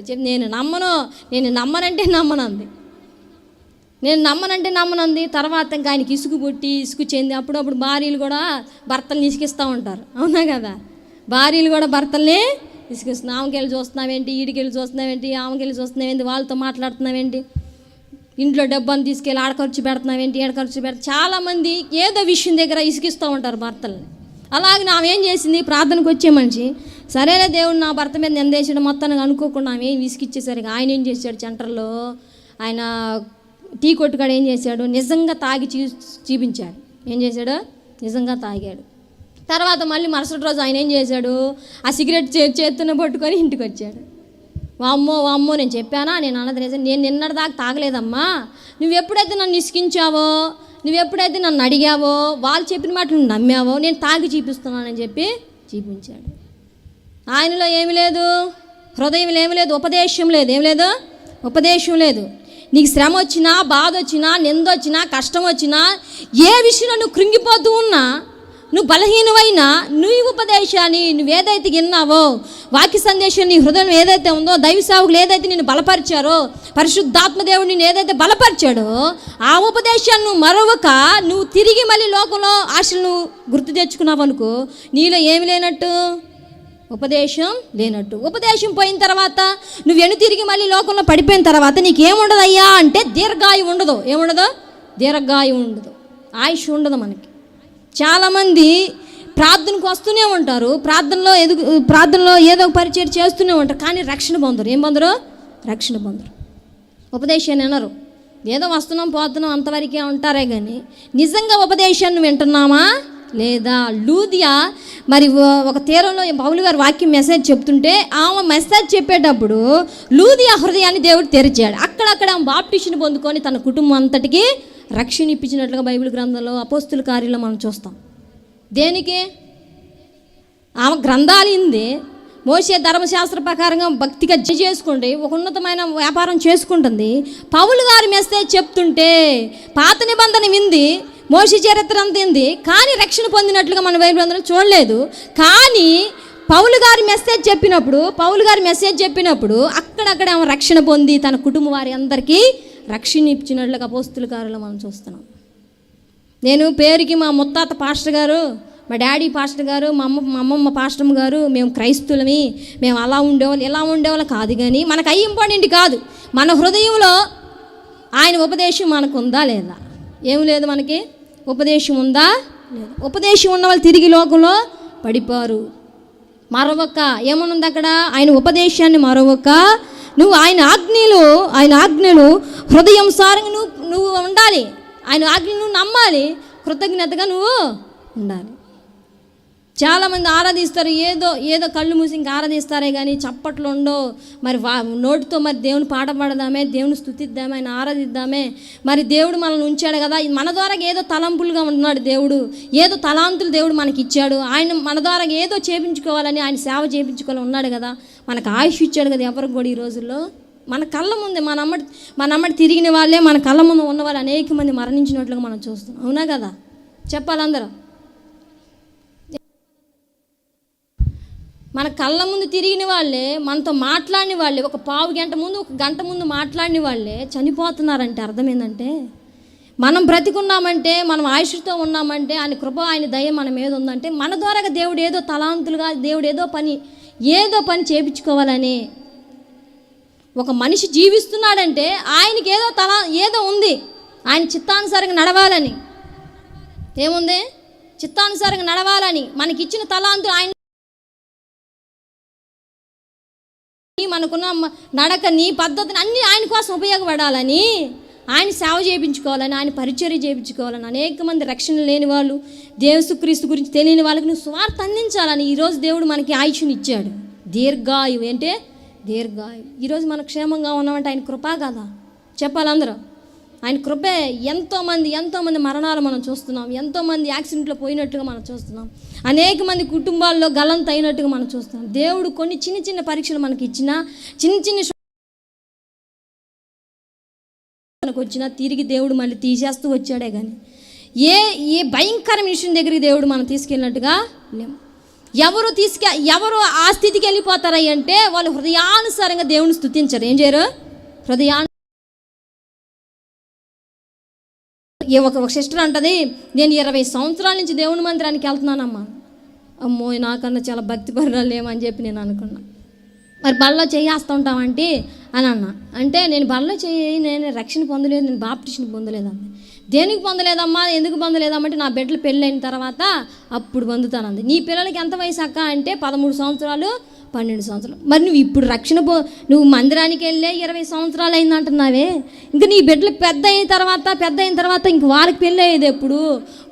చెప్పి నేను నమ్మను నేను నమ్మనంటే నమ్మనంది. నేను నమ్మనంటే నమ్మనంది తర్వాత ఇంకా ఆయనకి ఇసుకు పుట్టి ఇసుకు చెంది అప్పుడప్పుడు భార్యలు కూడా భర్తల్ని ఇసుకిస్తూ ఉంటారు. అవునా కదా? భార్యలు కూడా భర్తల్ని ఇసుకిస్తున్నాం ఆమెకెళ్ళి చూస్తున్నావేంటి ఈడికెళ్ళి చూస్తున్నావేంటి ఆమెకెళ్ళి చూస్తున్నావేంటి వాళ్ళతో మాట్లాడుతున్నావేంటి ఇంట్లో డబ్బాను తీసుకెళ్ళి ఆడ ఖర్చు పెడుతున్నావేంటి ఏడ ఖర్చు పెడతా చాలామంది ఏదో విషయం దగ్గర ఇసుకిస్తూ ఉంటారు భర్తల్ని. అలాగే ఆమె ఏం చేసింది? ప్రార్థనకు వచ్చే మనిషి. సరేలే దేవుడు నా భర్త మీద నిందేసాడు మొత్తానికి అనుకోకుండా ఆమె ఏం విసిగిచ్చేసరికి ఆయన ఏం చేశాడు సెంటర్లో? ఆయన టీ కొట్టుకాడు ఏం చేశాడు? నిజంగా తాగి చూ చూపించాడు. ఏం చేశాడు? నిజంగా తాగాడు. తర్వాత మళ్ళీ మరుసటి రోజు ఆయన ఏం చేశాడు? ఆ సిగరెట్ చే చేతున్న పట్టుకొని ఇంటికి వచ్చాడు. వామ్మో వామ్మో నేను చెప్పానా? నేను అన్నది నిజం. నేను నిన్నటిదాకా తాగలేదమ్మా. నువ్వు ఎప్పుడైతే నన్ను ఇసుకించావో నువ్వు ఎప్పుడైతే నన్ను అడిగావో వాళ్ళు చెప్పిన మాటలు నమ్మావో నేను తాగి చూపిస్తున్నానని చెప్పి చూపించాడు. ఆయనలో ఏమి లేదు హృదయం ఏమి లేదు ఉపదేశం లేదు. ఏం లేదు? ఉపదేశం లేదు. నీకు శ్రమ వచ్చినా బాధ వచ్చినా నింద వచ్చినా కష్టం వచ్చినా ఏ విషయంలో నువ్వు కృంగిపోతూ ఉన్నా నువ్వు బలహీనమైనా నువ్వు ఉపదేశాన్ని నువ్వు ఏదైతే విన్నావో వాక్య సందేశం నీ హృదయం ఏదైతే ఉందో దైవ సేవకులు ఏదైతే నిన్ను బలపరిచారో పరిశుద్ధాత్మదేవుడు నేను ఏదైతే బలపరిచాడో ఆ ఉపదేశాన్ని నువ్వు మరొక నువ్వు తిరిగి మళ్ళీ లోకంలో ఆశలను గుర్తు తెచ్చుకున్నావు అనుకో నీలో ఏమి లేనట్టు? ఉపదేశం లేనట్టు. ఉపదేశం పోయిన తర్వాత నువ్వు వెను తిరిగి మళ్ళీ లోకంలో పడిపోయిన తర్వాత నీకేముండదు అయ్యా అంటే దీర్ఘాయు ఉండదు. ఏముండదు? దీర్ఘాయు ఉండదు. ఆయుష్ ఉండదు మనకి. చాలామంది ప్రార్థనకు వస్తూనే ఉంటారు. ప్రార్థనలో ఎదుగు ప్రార్థనలో ఏదో ఒక పరిచయం చేస్తూనే ఉంటారు. కానీ రక్షణ పొందరు. ఏం పొందరు? రక్షణ పొందరు. ఉపదేశాన్ని వినరు. ఏదో వస్తున్నాం పోతున్నాం అంతవరకే ఉంటారే కానీ నిజంగా ఉపదేశాన్ని వింటున్నామా? లేదా? లూదియా మరి ఒక తీరంలో పౌలు గారు వాక్యం మెసేజ్ చెప్తుంటే ఆమె మెసేజ్ చెప్పేటప్పుడు లూదియా హృదయాన్ని దేవుడు తెరిచాడు. అక్కడక్కడ ఆమె బాప్టిషన్ పొందుకొని తన కుటుంబం అంతటికి రక్షణ ఇప్పించినట్లుగా బైబిల్ గ్రంథంలో అపోస్తుల కార్యంలో మనం చూస్తాం. దేనికి? ఆమె గ్రంథాలు ఇంది మోసే ధర్మశాస్త్ర ప్రకారంగా భక్తిగా జ చేసుకుంటే ఒక ఉన్నతమైన వ్యాపారం చేసుకుంటుంది. పౌలు గారి మెసేజ్ చెప్తుంటే పాత నిబంధన వింది మోస చరిత్ర అంత ఇంది కానీ రక్షణ పొందినట్లుగా మన బైబిల్ గ్రంథంలో చూడలేదు. కానీ పౌలు గారి మెసేజ్ చెప్పినప్పుడు పౌలు గారి మెసేజ్ చెప్పినప్పుడు అక్కడక్కడ ఆమె రక్షణ పొంది తన కుటుంబ వారి అందరికీ రక్షణ ఇచ్చినట్లుగా అపోస్తుల కారులో మనం చూస్తున్నాం. నేను పేరుకి మా ముత్తాత పాస్టర్ గారు మా డాడీ పాస్టర్ గారు మా అమ్మ మా అమ్మమ్మ పాస్టర్ గారు మేము క్రైస్తులమి మేము అలా ఉండేవాళ్ళు ఇలా ఉండేవాళ్ళు కాదు కానీ మనకు అయ్యి ఇంపార్టెంట్ కాదు. మన హృదయంలో ఆయన ఉపదేశం మనకు ఉందా లేదా? ఏం లేదు మనకి? ఉపదేశం ఉందా? లేదు. ఉపదేశం ఉన్న వాళ్ళు తిరిగి లోకంలో పడిపోరు. మరొక ఏమనుంది అక్కడ? ఆయన ఉపదేశాన్ని మరొక నువ్వు ఆయన ఆజ్ఞలు ఆయన ఆజ్ఞలు హృదయం సారంగా నువ్వు నువ్వు ఉండాలి. ఆయన ఆజ్ఞలు నువ్వు నమ్మాలి. కృతజ్ఞతగా నువ్వు ఉండాలి. చాలామంది ఆరాధిస్తారు ఏదో ఏదో కళ్ళు మూసి ఇంకా ఆరాధిస్తారే కానీ చప్పట్లు ఉండో మరి వా నోటితో మరి దేవుని పాట పాడదామే దేవుని స్థుతిద్దామే ఆయన ఆరాధిద్దామే. మరి దేవుడు మనల్ని ఉంచాడు కదా మన ద్వారా ఏదో తలంపులుగా ఉన్నాడు దేవుడు. ఏదో తలాంతులు దేవుడు మనకి ఇచ్చాడు ఆయన మన ద్వారా ఏదో చేపించుకోవాలని ఆయన సేవ చేపించుకోవాలని ఉన్నాడు కదా. మనకు ఆయుష్ ఇచ్చాడు కదా ఎవరికి కూడా ఈ రోజుల్లో? మన కళ్ళ ముందే మన అమ్మడి మన అమ్మడి తిరిగిన వాళ్ళే మన కళ్ళ ముందు ఉన్న వాళ్ళు అనేక మంది మరణించినట్లుగా మనం చూస్తాం అవునా కదా? చెప్పాలందరూ మన కళ్ళ ముందు తిరిగిన వాళ్ళే మనతో మాట్లాడిన వాళ్ళే ఒక పావు గంట ముందు ఒక గంట ముందు మాట్లాడిన వాళ్ళే చనిపోతున్నారంటే అర్థమైందంటే మనం బ్రతికున్నామంటే మనం ఆయుష్తో ఉన్నామంటే ఆయన కృప ఆయన దయ మన మీద ఉందంటే మన ద్వారా దేవుడు ఏదో తలాంతులుగా దేవుడు ఏదో పని ఏదో పని చేపించుకోవాలని ఒక మనిషి జీవిస్తున్నాడంటే ఆయనకి ఏదో తల ఏదో ఉంది. ఆయన చిత్తానుసారంగా నడవాలని. ఏముంది? చిత్తానుసారంగా నడవాలని. మనకిచ్చిన తలాంతు ఆయన మనకున్న నడక నీ పద్ధతిని అన్నీ ఆయన కోసం ఉపయోగపడాలని. ఆయన సేవ చేయించుకోవాలని ఆయన పరిచర్య చేయించుకోవాలని అనేక మంది రక్షణ లేని వాళ్ళు దేవసుక్రీస్తు గురించి తెలియని వాళ్ళకి నువ్వు స్వార్థ అందించాలని ఈరోజు దేవుడు మనకి ఆయుష్ని ఇచ్చాడు దీర్ఘాయు అంటే దీర్ఘాయు ఈరోజు మనం క్షేమంగా ఉన్నామంటే ఆయన కృపా కదా? చెప్పాలి అందరూ? ఆయన కృపే ఎంతోమంది ఎంతోమంది మరణాలు మనం చూస్తున్నాం. ఎంతోమంది యాక్సిడెంట్లో పోయినట్టుగా మనం చూస్తున్నాం. అనేక మంది కుటుంబాల్లో గలంత అయినట్టుగా మనం చూస్తున్నాం. దేవుడు కొన్ని చిన్న చిన్న పరీక్షలు మనకి ఇచ్చిన చిన్న చిన్న మనకు వచ్చినా తిరిగి దేవుడు మళ్ళీ తీసేస్తూ వచ్చాడే కానీ ఏ ఏ భయంకర మిషన్ దగ్గరికి దేవుడు మనం తీసుకెళ్ళినట్టుగా లేము ఎవరు తీసుకె ఎవరు ఆ స్థితికి వెళ్ళిపోతారా అంటే వాళ్ళు హృదయానుసారంగా దేవుని స్థుతించరు ఏం చేయరు? హృదయాను ఏ ఒక సిస్టర్ అంటది నేను ఇరవై సంవత్సరాల నుంచి దేవుని మందిరానికి వెళ్తున్నానమ్మా. అమ్మో నాకన్నా చాలా భక్తి పరురాలు ఏమని చెప్పి నేను అనుకున్నాను మరి బళ్ళలో చేయేస్తూ ఉంటామంటే అని అన్న. అంటే నేను బళ్ళలో చేయి నేను రక్షణ పొందలేదు నేను బాప్టిషన్ పొందలేదండి దేనికి పొందలేదమ్మా? ఎందుకు పొందలేదమ్మంటే నా బిడ్డలు పెళ్ళైన తర్వాత అప్పుడు పొందుతానంది. నీ పిల్లలకి ఎంత వయసు అక్క అంటే పదమూడు సంవత్సరాలు పన్నెండు సంవత్సరాలు. మరి నువ్వు ఇప్పుడు రక్షణ పో నువ్వు మందిరానికి వెళ్ళే ఇరవై సంవత్సరాలు అయింది అంటున్నావే ఇంకా నీ బిడ్డలు పెద్ద అయిన తర్వాత పెద్ద అయిన తర్వాత ఇంక వాళ్ళకి పెళ్ళి అయ్యేది ఎప్పుడు?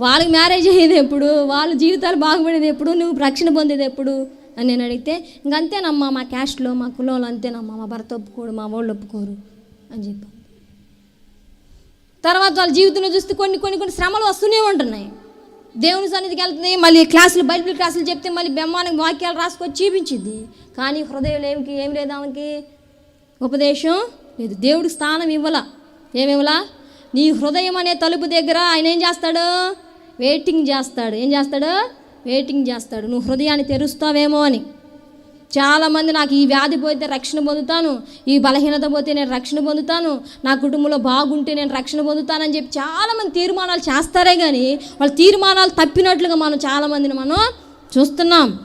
వాళ్ళకి మ్యారేజ్ అయ్యేది ఎప్పుడు? వాళ్ళ జీవితాలు బాగుపడేది ఎప్పుడు? నువ్వు రక్షణ పొందేది ఎప్పుడు? అని నేను అడిగితే ఇంక అంతేనమ్మా మా క్యాస్ట్లో మా కులంలో అంతేనమ్మా మా భర్త ఒప్పుకోడు మా వాళ్ళు ఒప్పుకోరు అని చెప్పాను. తర్వాత వాళ్ళ జీవితంలో చూస్తే కొన్ని కొన్ని కొన్ని శ్రమలు వస్తూనే ఉంటున్నాయి. దేవుని సన్నిధికి వెళ్తుంది మళ్ళీ క్లాసులు బైబిల్ క్లాసులు చెప్తే మళ్ళీ బ్రహ్మానికి వాక్యాలు రాసుకొని చూపించింది. కానీ హృదయం ఏమికి ఏం లేదు ఆమెకి? ఉపదేశం లేదు. దేవుడికి స్థానం ఇవ్వలా. ఏమివ్వలా? నీ హృదయం అనే తలుపు దగ్గర ఆయన ఏం చేస్తాడు? వెయిటింగ్ చేస్తాడు. ఏం చేస్తాడు? వెయిటింగ్ చేస్తాడు. నువ్వు హృదయాన్ని తెరుస్తావేమో అని. చాలామంది నాకు ఈ వ్యాధి పోతే రక్షణ పొందుతాను ఈ బలహీనత పోతే నేను రక్షణ పొందుతాను నా కుటుంబంలో బాగుంటే నేను రక్షణ పొందుతానని చెప్పి చాలామంది తీర్మానాలు చేస్తారే కానీ వాళ్ళ తీర్మానాలు తప్పినట్లుగా మనం చాలామందిని మనం చూస్తున్నాం.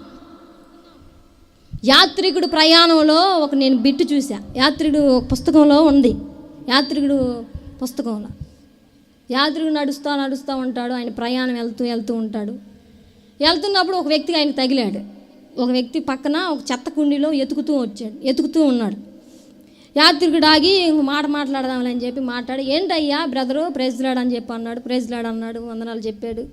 యాత్రికుడు ప్రయాణంలో ఒక నేను బిట్టు చూసా యాత్రికుడు పుస్తకంలో ఉంది. యాత్రికుడు పుస్తకంలో. యాత్రికుడు నడుస్తూ నడుస్తూ ఉంటాడు ఆయన ప్రయాణం వెళ్తూ వెళ్తూ ఉంటాడు. వెళ్తున్నప్పుడు ఒక వ్యక్తికి ఆయన తగిలాడు. ఒక వ్యక్తి పక్కన ఒక చెత్త కుండీలో ఎతుకుతూ వచ్చాడు. ఎతుకుతూ ఉన్నాడు. యాత్రికుడు ఆగి మాట మాట్లాడదామని చెప్పి మాట్లాడు ఏంటయ్యా బ్రదరు ప్రెజ్లాడు అని చెప్పి అన్నాడు. ప్రెజ్లాడు అన్నాడు వందనాలు చెప్పాడు.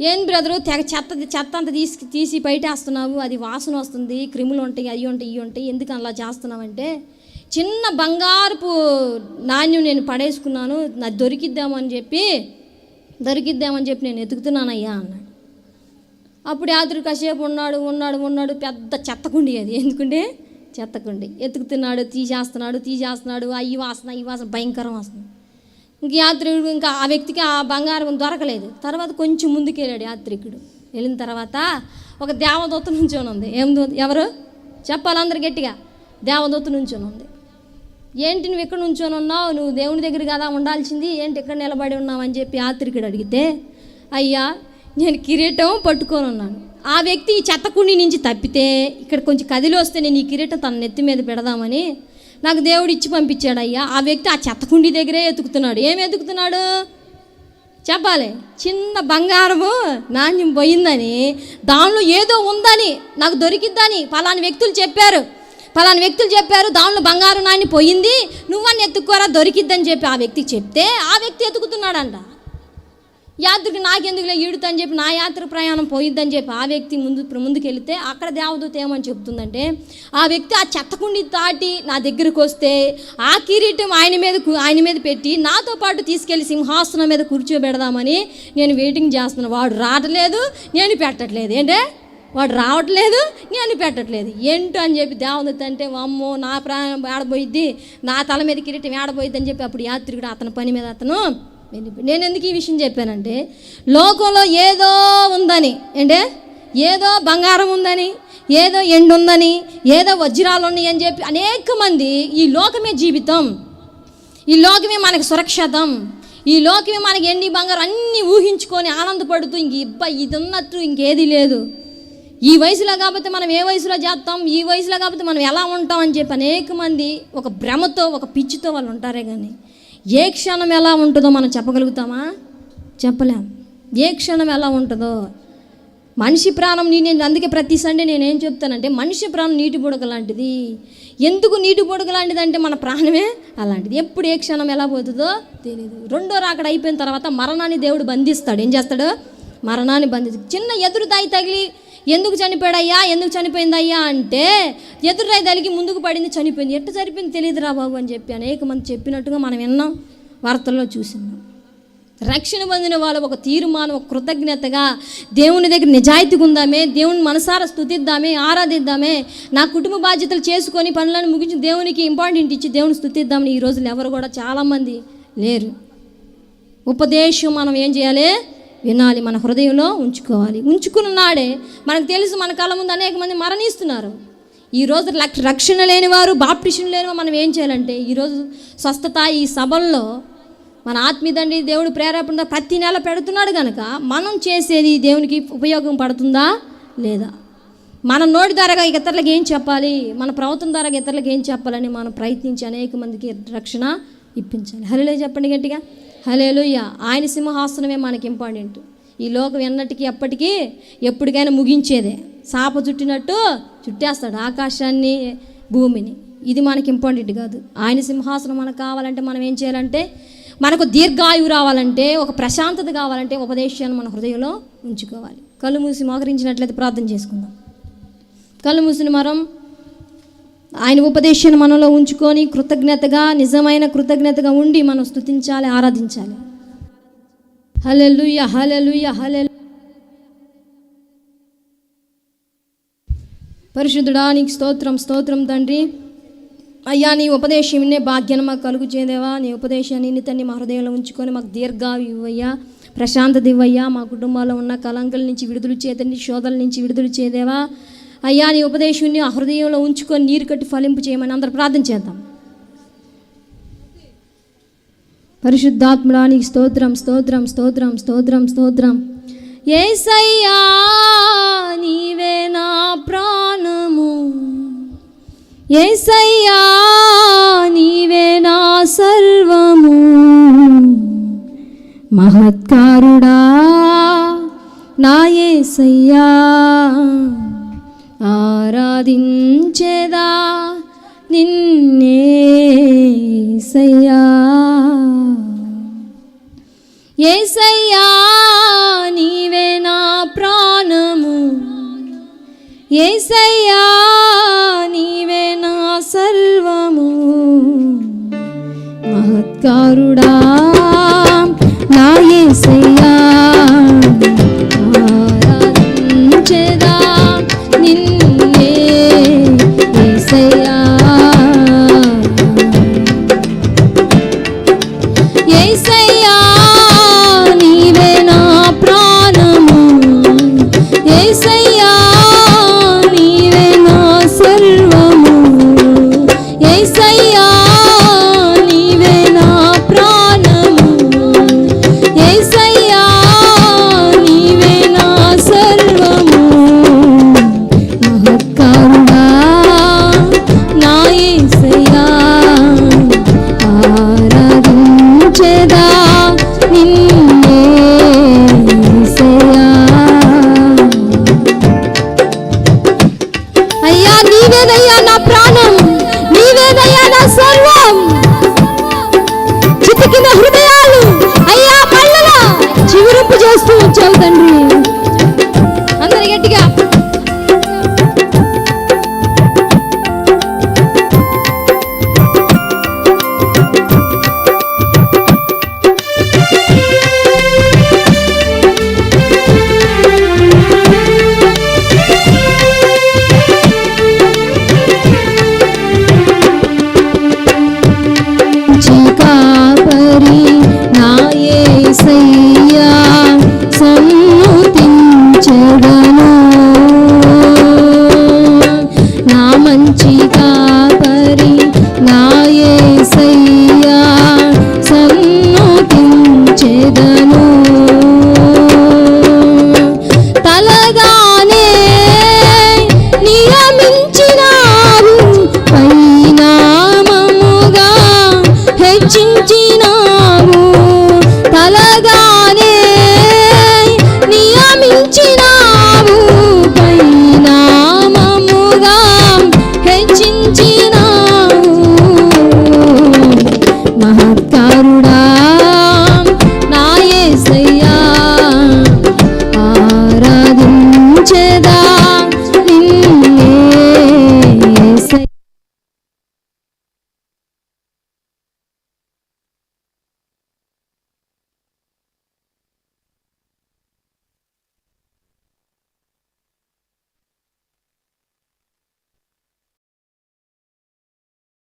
ఏం బ్రదరు తెగ చెత్త చెత్త అంతా తీసి తీసి బయటేస్తున్నావు. అది వాసన వస్తుంది. క్రిములు ఉంటాయి అవి ఉంటాయి ఇవి ఉంటాయి. ఎందుకు అలా చేస్తున్నావంటే చిన్న బంగారపు నాణ్యం నేను పడేసుకున్నాను. నాకు దొరికిద్దామని చెప్పి దొరికిద్దామని చెప్పి నేను ఎతుకుతున్నానయ్యా అన్నాడు. అప్పుడు యాత్రి కాసేపు ఉన్నాడు ఉన్నాడు ఉన్నాడు పెద్ద చెత్తకుండి అది. ఎందుకంటే చెత్తకుండి. ఎతుకుతున్నాడు తీసేస్తున్నాడు తీసేస్తున్నాడు అయ్యి వాసన ఈ వాసన భయంకరం వాసన. ఇంక యాత్రికుడు ఇంకా ఆ వ్యక్తికి ఆ బంగారం దొరకలేదు. తర్వాత కొంచెం ముందుకెళ్ళాడు యాత్రికుడు. వెళ్ళిన తర్వాత ఒక దేవదూత నుంచొని ఉంది. ఏం ఎవరు? చెప్పాలి అందరు గట్టిగా. దేవదూత నుంచొని ఉంది. ఏంటి నువ్వు ఇక్కడ నుంచొని ఉన్నావు? నువ్వు దేవుని దగ్గర కదా ఉండాల్సింది? ఏంటి ఇక్కడ నిలబడి ఉన్నావు? అని చెప్పి యాత్రికుడు అడిగితే అయ్యా నేను కిరీటం పట్టుకొని ఉన్నాను ఆ వ్యక్తి ఈ చెత్తకుండి నుంచి తప్పితే ఇక్కడ కొంచెం కదిలి వస్తే నేను ఈ కిరీటం తన నెత్తి మీద పెడదామని నాకు దేవుడు ఇచ్చి పంపించాడు అయ్యా ఆ వ్యక్తి ఆ చెత్తకుండి దగ్గరే ఎతుకుతున్నాడు ఏం ఎతుకుతున్నాడు చెప్పాలి. చిన్న బంగారము నాణ్యం పోయిందని దానిలో ఏదో ఉందని నాకు దొరికిద్దని పలాని వ్యక్తులు చెప్పారు. పలాని వ్యక్తులు చెప్పారు దానిలో బంగారు నాణ్యం పోయింది నువ్వన్నీ ఎత్తుక్కోరా దొరికిద్దని చెప్పి ఆ వ్యక్తికి చెప్తే ఆ వ్యక్తి ఎతుకుతున్నాడంట యాత్రికి నాకెందుకులే ఈడుతని చెప్పి నా యాత్ర ప్రయాణం పోయిద్దని చెప్పి ఆ వ్యక్తి ముందు ముందుకు వెళితే అక్కడ దేవదూత ఏమని చెప్తుందంటే ఆ వ్యక్తి ఆ చెత్తకుండి దాటి నా దగ్గరకు వస్తే ఆ కిరీటం ఆయన మీద ఆయన మీద పెట్టి నాతో పాటు తీసుకెళ్ళి సింహాసనం మీద కూర్చోబెడదామని నేను వెయిటింగ్ చేస్తున్నాను వాడు రావట్లేదు నేను పెట్టట్లేదు. ఏంటే? వాడు రావట్లేదు నేను పెట్టట్లేదు. ఏంటో అని చెప్పి దేవదత్త అంటే అమ్మో నా ప్రాణం ఏడబోయిద్ది నా తల మీద కిరీటం ఏడబోయిద్ది అని చెప్పి అప్పుడు యాత్రికుడు అతని పని మీద అతను నేను ఎందుకు ఈ విషయం చెప్పానంటే లోకంలో ఏదో ఉందని అంటే ఏదో బంగారం ఉందని ఏదో ఎండు ఉందని ఏదో వజ్రాలు ఉన్నాయి అని చెప్పి అనేక మంది ఈ లోకమే జీవితం. ఈ లోకమే మనకు సురక్షితం. ఈ లోకమే మనకి ఎండి బంగారం అన్నీ ఊహించుకొని ఆనందపడుతూ ఇంక ఇబ్బ ఇది ఉన్నట్టు ఇంకేది లేదు. ఈ వయసులో కాకపోతే మనం ఏ వయసులో చేస్తాం ఈ వయసులో కాకపోతే మనం ఎలా ఉంటాం అని చెప్పి అనేక మంది ఒక భ్రమతో ఒక పిచ్చితో వాళ్ళు ఉంటారే కానీ ఏ క్షణం ఎలా ఉంటుందో మనం చెప్పగలుగుతామా? చెప్పలేం. ఏ క్షణం ఎలా ఉంటుందో? మనిషి ప్రాణం నీ- నేను అందుకే ప్రతి సండే నేను ఏం చెప్తానంటే మనిషి ప్రాణం నీటి బుడక లాంటిది. ఎందుకు నీటి బుడక లాంటిది అంటే మన ప్రాణమే అలాంటిది. ఎప్పుడు ఏ క్షణం ఎలా పోతుందో తెలియదు రెండో రాకడ అయిపోయిన తర్వాత మరణాన్ని దేవుడు బంధిస్తాడు. ఏం చేస్తాడు? మరణాన్ని బంధిస్తాడు. చిన్న ఎదురు తాయి తగిలి ఎందుకు చనిపోయాడయ్యా? ఎందుకు చనిపోయిందయ్యా అంటే ఎదురు రాయి ముందుకు పడింది చనిపోయింది. ఎట్ట చనిపోయింది తెలియదురా బాబు అని చెప్పి అనేక మంది చెప్పినట్టుగా మనం విన్నాం వార్తల్లో చూసినాం. రక్షణ పొందిన వాళ్ళు ఒక తీర్మానం ఒక కృతజ్ఞతగా దేవుని దగ్గర నిజాయితీగా ఉందామే దేవుని మనసారా స్థుతిద్దామే ఆరాధిద్దామే నా కుటుంబ బాధ్యతలు చేసుకొని పనులను ముగించి దేవునికి ఇంపార్టెంట్ ఇచ్చి దేవుని స్థుతిద్దామని ఈ రోజులు ఎవరు కూడా చాలామంది లేరు. ఉపదేశం మనం ఏం చేయాలి? వినాలి మన హృదయంలో ఉంచుకోవాలి. ఉంచుకున్న నాడే మనకు తెలుసు మన కళ్ళ ముందు అనేక మంది మరణిస్తున్నారు. ఈరోజు లక్- రక్షణ లేని వారు బాప్టిషన్ లేని మనం ఏం చేయాలంటే ఈరోజు స్వస్థత ఈ సభల్లో మన ఆత్మీయండి దేవుడు ప్రేరేపణ ప్రతి నెల పెడుతున్నాడు కనుక మనం చేసేది దేవునికి ఉపయోగం పడుతుందా లేదా? మన నోటి ద్వారా ఇతరులకు ఏం చెప్పాలి? మన ప్రవర్తన ద్వారా ఇతరులకు ఏం చెప్పాలని మనం ప్రయత్నించి అనేక మందికి రక్షణ ఇప్పించాలి. హలేలో చెప్పండి గట్టిగా. హలేలుయ్య ఆయన సింహాసనమే మనకి ఇంపార్టెంట్ ఈ లోకం ఎన్నటికీ ఎప్పటికీ ఎప్పటికైనా ముగించేదే. సాప చుట్టినట్టు చుట్టేస్తాడు ఆకాశాన్ని భూమిని. ఇది మనకి ఇంపార్టెంట్ కాదు. ఆయన సింహాసనం మనకు కావాలంటే మనం ఏం చేయాలంటే మనకు దీర్ఘాయువు రావాలంటే ఒక ప్రశాంతత కావాలంటే ఉపదేశాన్ని మన హృదయంలో ఉంచుకోవాలి. కళ్ళు మూసి మోకరించినట్లయితే ప్రార్థన చేసుకుందాం. కళ్ళు మూసిన మరం ఆయన ఉపదేశాన్ని మనలో ఉంచుకొని కృతజ్ఞతగా నిజమైన కృతజ్ఞతగా ఉండి మనం స్తుతించాలి ఆరాధించాలి. హలెలుయ హలెలుయ హలె పరిశుద్ధుడా నీకు స్తోత్రం స్తోత్రం తండ్రి. అయ్యా నీ ఉపదేశం వినే భాగ్యం మాకు కలుగు చేదేవా? నీ ఉపదేశాన్ని నితన్ని మా హృదయంలో ఉంచుకొని మాకు దీర్ఘావి ఇవ్వయ్యా. ప్రశాంతత ఇవ్వయ్యా. మా కుటుంబాల్లో ఉన్న కలంకల నుంచి విడుదల చేతండి శోధల నుంచి విడుదల చేదేవా? అయ్యా నీ ఉపదేశాన్ని ఆ హృదయంలో ఉంచుకొని నీరు కట్టి ఫలింపు చేయమని అందరు ప్రార్థన చేద్దాం. పరిశుద్ధాత్మడానికి స్తోత్రం స్తోత్రం స్తోత్రం స్తోత్రం స్తోత్రం. ఏసయ్యా నీవే నా ప్రాణము. ఏసయ్యా నీవే నా సర్వము. మహత్కారుడా నా ఏసయ్యా. ఆరాధించేదా నిన్నే ఏసయ్యా. ఏసయ్యా నీవే నా ప్రాణము. ఏసయ్యా నీవే నా సర్వము. మహత్కారుడా నా ఏసయ్యా. నిన్నే ఎదుగును తలగానే నియమించినావు. పరిణామముగా హెచ్చించినావు. తలగానే నియమించినావు. పరిణామముగా హెచ్చించినావు. మహత్కారుడు